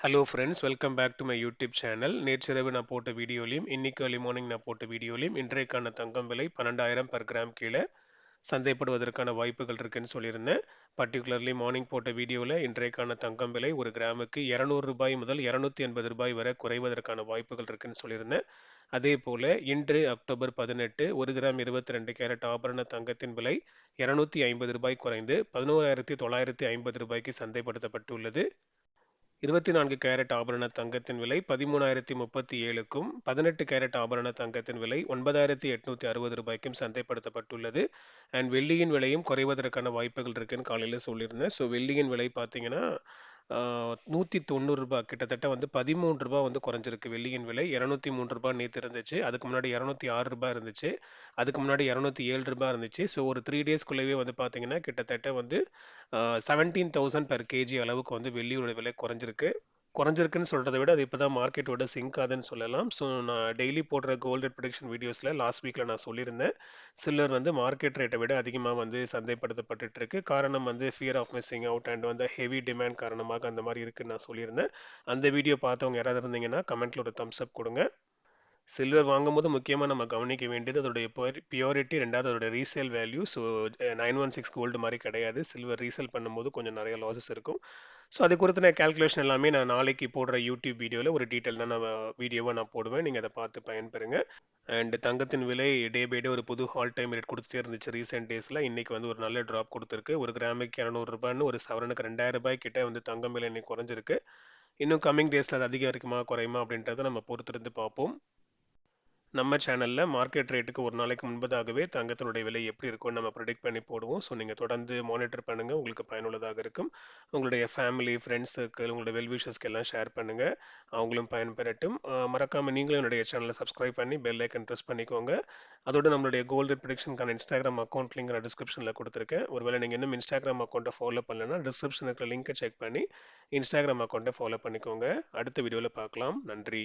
Hello friends welcome back to my YouTube channel நேற்றிரவு நான் போட்ட வீடியோலையும் இன்னைக்கு early மார்னிங் நான் போட்ட வீடியோலையும் இன்றைக்கான தங்கம் விலை பன்னெண்டாயிரம் பர் கிராம் கீழே சந்தைப்படுவதற்கான வாய்ப்புகள் இருக்குன்னு சொல்லியிருந்தேன். பர்டிகுலர்லி மார்னிங் போட்ட வீடியோவில் இன்றைக்கான தங்கம் விலை ஒரு கிராமுக்கு இரநூறு ரூபாய் முதல் இரநூத்தி எண்பது ரூபாய் வரை குறைவதற்கான வாய்ப்புகள் இருக்குன்னு சொல்லியிருந்தேன். அதே போல் இன்று அக்டோபர் பதினெட்டு ஒரு கிராம் இருபத்தி ரெண்டு கேரட் ஆபரண தங்கத்தின் விலை இரநூத்தி ஐம்பது ரூபாய் குறைந்து பதினோராயிரத்தி தொள்ளாயிரத்தி ஐம்பது ரூபாய்க்கு சந்தைப்படுத்தப்பட்டுள்ளது. இருபத்தி நான்கு கேரட் ஆபரண தங்கத்தின் விலை பதிமூணாயிரத்தி முப்பத்தி ஏழுக்கும் பதினெட்டு கேரட் ஆபரண தங்கத்தின் விலை ஒன்பதாயிரத்தி எட்நூத்தி அறுபது ரூபாய்க்கும் சந்தைப்படுத்தப்பட்டுள்ளது. அண்ட் வெள்ளியின் விலையும் குறைவதற்கான வாய்ப்புகள் இருக்குன்னு காலையில் சொல்லியிருந்தேன். ஸோ வெள்ளியின் விலை பார்த்தீங்கன்னா நூற்றி தொண்ணூறு ரூபாய். கிட்டத்தட்ட வந்து பதிமூன்று ரூபாய் வந்து குறைஞ்சிருக்கு. வெள்ளியின் விலை இரநூத்தி மூன்று ரூபாய் நேற்று இருந்துச்சு. அதுக்கு முன்னாடி இரநூத்தி ஆறு ரூபாய் இருந்துச்சு. அதுக்கு முன்னாடி இரநூத்தி ஏழு ரூபாய் இருந்துச்சு. ஸோ ஒரு த்ரீ டேஸ்க்குள்ளேயே வந்து பார்த்தீங்கன்னா கிட்டத்தட்ட வந்து செவன்டீன் தௌசண்ட் பெர் கேஜி அளவுக்கு வந்து வெள்ளியோட விலை குறைஞ்சிருக்கு. குறைஞ்சிருக்குன்னு சொல்கிறத விட அது இப்போ தான் மார்க்கெட்டோட சிங்க் ஆகுதுன்னு சொல்லலாம். ஸோ நான் டெய்லி போடுற கோல்டு ப்ரொடிக்ஷன் வீடியோஸில் லாஸ்ட் வீக்கில் நான் சொல்லியிருந்தேன். சில்லர் வந்து மார்க்கெட் ரேட்டை விட அதிகமாக வந்து சந்தைப்படுத்தப்பட்டு இருக்கு காரணம் வந்து fear of missing out and வந்து ஹெவி டிமாண்ட் காரணமாக அந்த மாதிரி இருக்குன்னு நான் சொல்லியிருந்தேன். அந்த வீடியோ பார்த்தவங்க யாராவது இருந்தீங்கன்னா கமெண்ட்டில் ஒரு தம்ஸ் அப் கொடுங்க. சில்வர் வாங்கும்போது முக்கியமாக நம்ம கவனிக்க வேண்டியது அதோடைய பியூரிட்டி ரெண்டாவது அதோட resale value so nine one six gold மாதிரி கிடையாது. சில்வர் ரீசேல் பண்ணும்போது கொஞ்சம் நிறைய லாசஸ் இருக்கும். ஸோ அது குறித்த கேல்குலேஷன் எல்லாமே நான் நாளைக்கு போடுற யூடியூப் வீடியோவில் ஒரு டீட்டெயிலான வீடியோவாக நான் போடுவேன். நீங்கள் அதை பார்த்து பயன்பெறுங்க. அண்ட் தங்கத்தின் விலை டே பை டே ஒரு புது ஹால் டைம் ரேட் கொடுத்துட்டே இருந்துச்சு ரீசெண்ட் டேஸில் இன்றைக்கி வந்து ஒரு நல்ல ட்ராப் கொடுத்துருக்கு. ஒரு கிராமுக்கு இரநூறுபான்னு ஒரு சவரனுக்கு ரெண்டாயிரம் ரூபாய் கிட்ட வந்து தங்கம் விலை இன்னைக்கு குறைஞ்சிருக்கு. இன்னும் கம்மிங் டேஸில் அது அதிகம் இருக்குமா குறையுமா அப்படின்றத நம்ம பொறுத்திருந்து பார்ப்போம். நம்ம சேனலில் மார்க்கெட் ரேட்டுக்கு ஒரு நாளைக்கு முன்பதாகவே தங்கத்தினுடைய விலை எப்படி இருக்கும்னு நம்ம ப்ரிடிக்ட் பண்ணி போடுவோம். ஸோ நீங்கள் தொடர்ந்து மானிட்டர் பண்ணுங்கள் உங்களுக்கு பயனுள்ளதாக இருக்கும். உங்களுடைய ஃபேமிலி ஃப்ரெண்ட்ஸ் சர்க்கிள் உங்களுடைய வெல்விஷஸ்க்கு எல்லாம் ஷேர் பண்ணுங்கள் அவங்களும் பயன்பெறட்டும். மறக்காமல் நீங்களும் என்னுடைய சேனலை சப்ஸ்கிரைப் பண்ணி பெல் ஐக்கன் ப்ரெஸ் பண்ணிக்கோங்க. அதோட நம்மளுடைய கோல்டு ப்ரிடிக்ஷனுக்கான இன்ஸ்டாகிராம் அக்கௌண்ட் லிங்க் நான் டிஸ்கிரிப்ஷனில் கொடுத்துருக்கேன். ஒருவேளை நீங்கள் இன்னும் இன்ஸ்டாகிராம் அக்கௌண்ட்டை ஃபாலோ பண்ணலன்னா டிஸ்கிரிப்ஷனுக்கு லிங்க்கை செக் பண்ணி இன்ஸ்டாகிராம் அக்கௌண்ட்டை ஃபாலோ பண்ணிக்கோங்க. அடுத்த வீடியோவில் பார்க்கலாம். நன்றி.